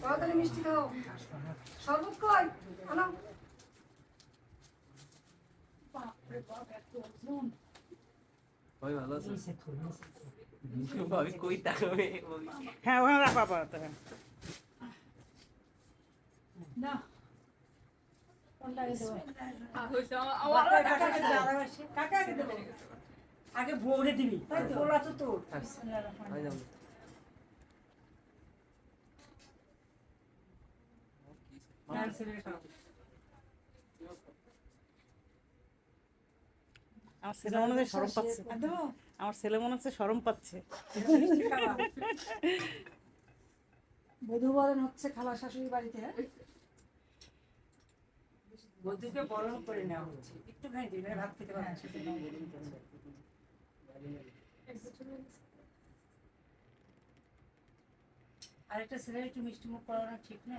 তাড়াতাড়ি মিষ্টি খাও শরবত কই আনো হ্যাঁ ওখানে রাখো আপাতত হ্যাঁ না আগে। কাকাকে দেবো আগে ভোরে দিবি তাই তো তো তোর আমার ছেলে মনে হচ্ছে সরম পাচ্ছে। আমার ছেলে মনে হচ্ছে সরম পাচ্ছে। বধূ বরণ হচ্ছে খালা শাশুড়ি বাড়িতে হ্যাঁ? বধুকে বরণ করে নেওয়া হচ্ছে। একটুখানি দিবে ভাত খেতে পারছে আরেকটা ছেলের একটু মিষ্টি মুখ করানো ঠিক না?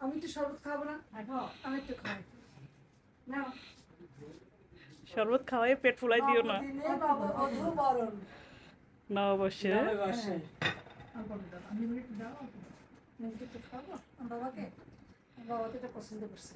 আমি একটু শরবত খাব না। আমি একটু খাই। না শরবত খাওয়াই পেট ফুলাই দিও না। না অবশ্যই। আমার বাবাকে আমার বাবা তো এটা পছন্দ করছে।